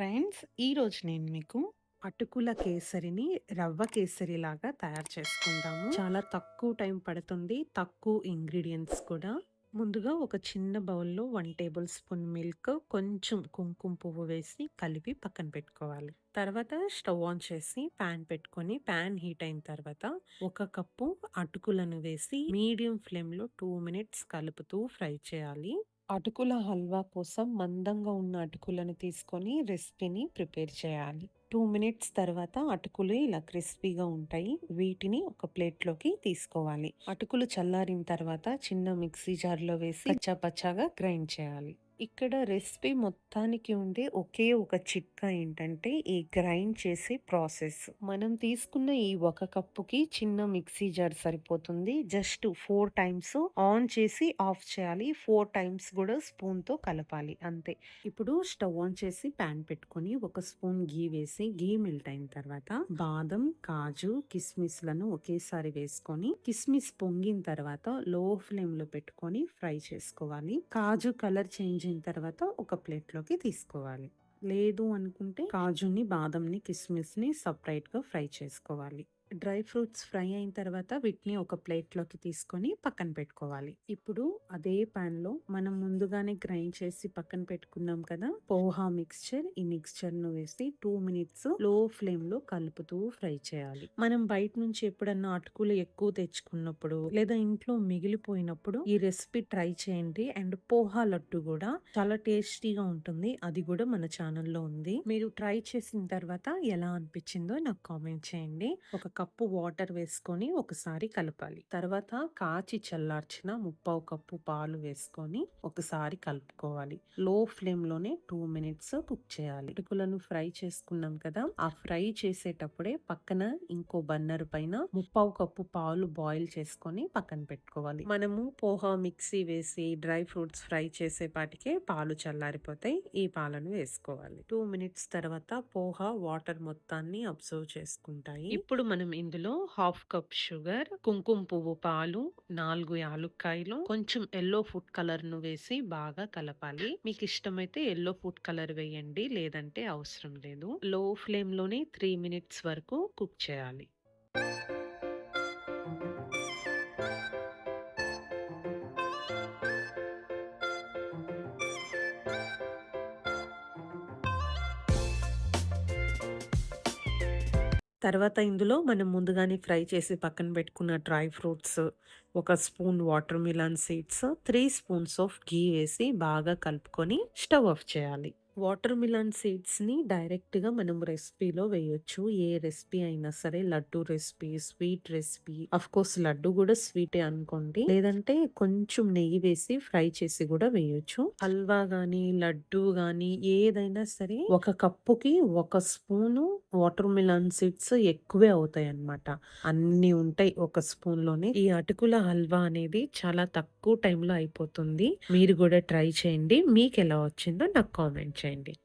Friends ఈరోజు నేను మీకు అటుకుల కేసరిని రవ్వ కేసరి లాగా తయారు చేసుకుందాము. చాలా తక్కువ టైం పడుతుంది. తక్కువ ఇంగ్రీడియంట్స్ కూడా. ముందుగా ఒక చిన్న బౌల్లో వన్ టేబుల్ స్పూన్ మిల్క్ కొంచెం కుంకుమ పువ్వు వేసి కలిపి పక్కన పెట్టుకోవాలి. తర్వాత స్టవ్ ఆన్ చేసి ప్యాన్ పెట్టుకొని ప్యాన్ హీట్ అయిన తర్వాత ఒక కప్పు అటుకులను వేసి మీడియం ఫ్లేమ్లో టూ మినిట్స్ కలుపుతూ ఫ్రై చేయాలి. అటుకుల హల్వా కోసం మందంగా ఉన్న అటుకులను తీసుకొని రెసిపీని ప్రిపేర్ చేయాలి. టూ మినిట్స్ తర్వాత అటుకులు ఇలా క్రిస్పీగా ఉంటాయి. వీటిని ఒక ప్లేట్లోకి తీసుకోవాలి. అటుకులు చల్లారిన తర్వాత చిన్న మిక్సీ జార్లో వేసి పచ్చా పచ్చాగా గ్రైండ్ చేయాలి. ఇక్కడ రెసిపీ మొత్తానికి ఉండే ఒకే ఒక చిట్కా ఏంటంటే ఈ గ్రైండ్ చేసే ప్రాసెస్. మనం తీసుకున్న ఈ ఒక కప్పుకి చిన్న మిక్సీ జార్ సరిపోతుంది. జస్ట్ ఫోర్ టైమ్స్ ఆన్ చేసి ఆఫ్ చేయాలి. ఫోర్ టైమ్స్ కూడా స్పూన్తో కలపాలి. అంతే. ఇప్పుడు స్టవ్ ఆన్ చేసి ప్యాన్ పెట్టుకొని ఒక స్పూన్ గీ వేసి గీ మెల్ట్ అయిన తర్వాత బాదం కాజు కిస్మిస్లను ఒకేసారి వేసుకొని కిస్మిస్ పొంగిన తర్వాత లో ఫ్లేమ్లో పెట్టుకొని ఫ్రై చేసుకోవాలి. కాజు కలర్ చేంజ్ అయిన తర్వాత ఒక ప్లేట్లోకి తీసుకోవాలి. లేదు అనుకుంటే కాజుని బాదంని కిస్మిస్ని సపరేట్గా ఫ్రై చేసుకోవాలి. డ్రై ఫ్రూట్స్ ఫ్రై అయిన తర్వాత వీటిని ఒక ప్లేట్లోకి తీసుకొని పక్కన పెట్టుకోవాలి. ఇప్పుడు అదే ప్యాన్లో మనం ముందుగానే గ్రైండ్ చేసి పక్కన పెట్టుకున్నాం కదా పోహా మిక్స్చర్ ఈ మిక్స్చర్ను వేసి టూ మినిట్స్లో ఫ్లేమ్లో కలుపుతూ ఫ్రై చేయాలి. మనం బయట నుంచి ఎప్పుడన్నా అటుకులు ఎక్కువ తెచ్చుకున్నప్పుడు లేదా ఇంట్లో మిగిలిపోయినప్పుడు ఈ రెసిపీ ట్రై చేయండి. అండ్ పోహా లడ్డు కూడా చాలా టేస్టీగా ఉంటుంది. అది కూడా మన ఛానల్లో ఉంది. మీరు ట్రై చేసిన తర్వాత ఎలా అనిపించిందో నాకు కామెంట్ చేయండి. ఒక కప్పు వాటర్ వేసుకొని ఒకసారి కలపాలి. తర్వాత కాచి చల్లార్చిన ముప్పావు కప్పు పాలు వేసుకొని ఒకసారి కలుపుకోవాలి. లో ఫ్లేమ్లోనే టూ మినిట్స్ కుక్ చేయాలి. ఇటుకులను ఫ్రై చేసుకున్నాం కదా ఆ ఫ్రై చేసేటప్పుడే పక్కన ఇంకో బన్నర్ పైన ముప్పావు కప్పు పాలు బాయిల్ చేసుకొని పక్కన పెట్టుకోవాలి. మనము పోహా మిక్సీ వేసి డ్రై ఫ్రూట్స్ ఫ్రై చేసేపాటికే పాలు చల్లారిపోతాయి. ఈ పాలను వేసుకోవాలి. టూ మినిట్స్ తర్వాత పోహా వాటర్ మొత్తాన్ని అబ్జర్వ్ చేసుకుంటాయి. ఇప్పుడు మనం ఇందులో హాఫ్ కప్ షుగర్ కుంకుమ పువ్వు పాలు నాలుగు యాలుక్కాయలు కొంచెం ఎల్లో ఫుడ్ కలర్ను వేసి బాగా కలపాలి. మీకు ఇష్టమైతే ఎల్లో ఫుడ్ కలర్ వేయండి లేదంటే అవసరం లేదు. లో ఫ్లేమ్లోనే త్రీ మినిట్స్ వరకు కుక్ చేయాలి. తర్వాత ఇందులో మనం ముందుగానే ఫ్రై చేసి పక్కన పెట్టుకున్న డ్రై ఫ్రూట్స్ ఒక spoon water melon seeds three spoons of ghee వేసి బాగా కలుపుకొని స్టవ్ ఆఫ్ చేయాలి. వాటర్ మిలన్ సీడ్స్ని డైరెక్ట్గా మనం రెసిపీలో వేయొచ్చు. ఏ రెసిపీ అయినా సరే laddu recipe sweet recipe of course laddu కూడా స్వీటే అనుకోండి. లేదంటే కొంచెం నెయ్యి వేసి ఫ్రై చేసి కూడా వేయొచ్చు. హల్వా గానీ లడ్డు గానీ ఏదైనా సరే ఒక కప్పుకి ఒక స్పూను వాటర్ మిలన్ సీడ్స్ ఎక్కువే అవుతాయి అన్నమాట అన్ని ఉంటాయి ఒక స్పూన్లోనే ఈ అటుకుల హల్వా అనేది చాలా తక్కువ టైంలో అయిపోతుంది. మీరు కూడా ట్రై చేయండి. మీకు ఎలా వచ్చిందో నాకు కామెంట్ చేయండి. Brainbeat.